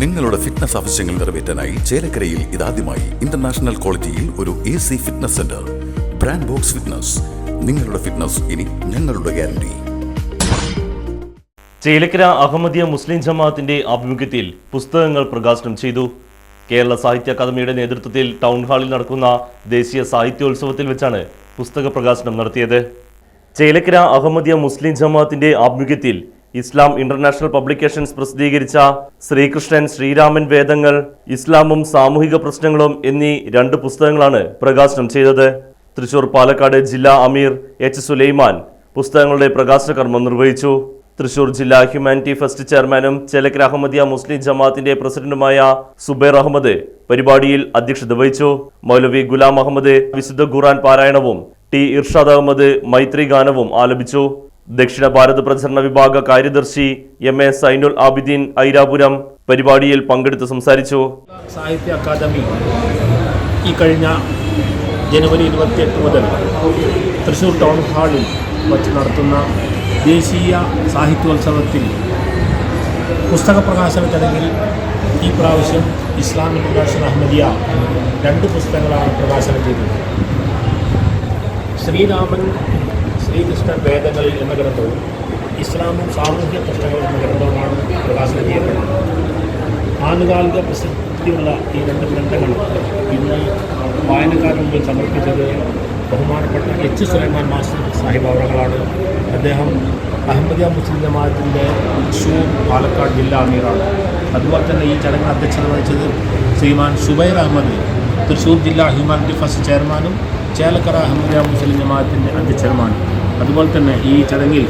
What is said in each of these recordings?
നിങ്ങളുടെ ഫിറ്റ്നസ് ആവശ്യങ്ങൾ നിറവേറ്റാനായി ചേലക്കരയിൽ ഇതാദ്യമായി ഇന്റർനാഷണൽ ക്വാളിറ്റിയിൽ ഒരു A C fitness centre brand Box fitness നിങ്ങളുടെ ഫിറ്റ്നസ് ഇനി ഞങ്ങളുടെ ഗ്യാരണ്ടി ചേലക്കര അഹമ്മദിയ മുസ്ലിം ജമാഅത്തിന്റെ ആഭിമുഖ്യത്തിൽ പുസ്തകങ്ങൾ പ്രകാശനം ചെയ്തു. കേരള സാഹിത്യ അക്കാദമിയുടെ നേതൃത്വത്തിൽ ടൗൺ ഹാളിൽ നടക്കുന്ന ദേശീയ സാഹിത്യോത്സവത്തിൽ വെച്ചാണ് പുസ്തക പ്രകാശനം നടത്തിയത്. ചേലക്കര അഹമ്മദിയ മുസ്ലിം ജമാഅത്തിന്റെ ആഭിമുഖ്യത്തിൽ ഇസ്ലാം ഇന്റർനാഷണൽ പബ്ലിക്കേഷൻസ് പ്രസിദ്ധീകരിച്ച ശ്രീകൃഷ്ണൻ ശ്രീരാമൻ വേദങ്ങൾ ഇസ്ലാമും സാമൂഹിക പ്രശ്നങ്ങളും എന്നീ രണ്ട് പുസ്തകങ്ങളാണ് പ്രകാശനം ചെയ്തത്. തൃശൂർ പാലക്കാട് ജില്ലാ അമീർ എച്ച് സുലൈമാൻ പുസ്തകങ്ങളുടെ പ്രകാശന കർമ്മം നിർവഹിച്ചു. തൃശൂർ ജില്ലാ ഹ്യൂമാനിറ്റി ഫസ്റ്റ് ചെയർമാനും ചേലക്കര അഹമ്മദിയ മുസ്ലിം ജമാഅത്തിന്റെ പ്രസിഡന്റുമായ സുബൈർ അഹമ്മദ് പരിപാടിയിൽ അധ്യക്ഷത വഹിച്ചു. മൗലവി ഗുലാം അഹമ്മദ് വിശുദ്ധ ഖുറാൻ പാരായണവും ടി ഇർഷാദ് അഹമ്മദ് മൈത്രി ഗാനവും ആലപിച്ചു. ദക്ഷിണ ഭാരത് പ്രചരണ വിഭാഗ കാര്യദർശി എം എ സൈനുൽ ആബിദീൻ ഐരാപുരം പരിപാടിയിൽ പങ്കെടുത്ത് സംസാരിച്ചു. സാഹിത്യ അക്കാദമി ഈ കഴിഞ്ഞ ജനുവരി ഇരുപത്തിയെട്ട് മുതൽ തൃശ്ശൂർ ടൗൺ ഹാളിൽ വച്ച് നടത്തുന്ന ദേശീയ സാഹിത്യോത്സവത്തിൽ പുസ്തക പ്രകാശന ചടങ്ങിൽ ഈ പ്രാവശ്യം ഇസ്ലാമിക് പ്രകാശൻ അഹമ്മദിയ രണ്ട് പുസ്തകങ്ങളാണ് പ്രകാശനം ചെയ്തത്. ശ്രീരാമൻ ശ്രീകൃഷ്ണൻ വേദങ്ങളിൽ എന്ന ഗ്രന്ഥവും ഇസ്ലാമും സാമൂഹ്യ പ്രശ്നങ്ങൾ എന്ന ഗ്രന്ഥവുമാണ് പ്രകാശനം ചെയ്യപ്പെടുന്നത് ആനുകാലിക പ്രസിദ്ധിയുള്ള ഈ രണ്ട് ഗ്രന്ഥങ്ങൾ ഇന്ന് വായനക്കാരുടെ മുമ്പിൽ സമർപ്പിച്ചത് ബഹുമാനപ്പെട്ട എച്ച് സുലൈമാൻ മാസ്റ്റർ സാഹിബ് അവറുകളാണ്. അദ്ദേഹം അഹമ്മദിയ മുസ്ലിം ജമാഅത്തിന്റെ തൃശ്ശൂർ പാലക്കാട് ജില്ലാ അമീറാണ്. അതുപോലെ തന്നെ ഈ ചടങ്ങിൽ അധ്യക്ഷത വഹിച്ചത് ശ്രീമാൻ സുബൈർ അഹമ്മദ് തൃശ്ശൂർ ജില്ലാ ഹ്യൂമാനിറ്റി ഫസ്റ്റ് ചെയർമാനും ചേലക്കര അഹമ്മദിയ മുസ്ലിം ജമാഅത്തിന്റെ അധ്യക്ഷനുമാണ്. അതുപോലെ തന്നെ ഈ ചടങ്ങിൽ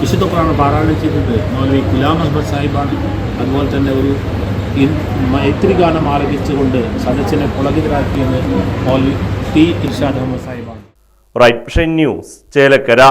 വിശുദ്ധ ഖുറാൻ പാരായണം ചെയ്തത് മൗലവി ഗുലാം അഹമ്മദ് സാഹിബാണ്. അതുപോലെ തന്നെ ഒരു മൈത്രി ഗാനം ആലപിച്ചുകൊണ്ട് സദസ്സിനെ പുളകിതരാക്കിയത് മൗലവി T Irshad Ahmed സാഹിബാണ്. Right News Chelakkara.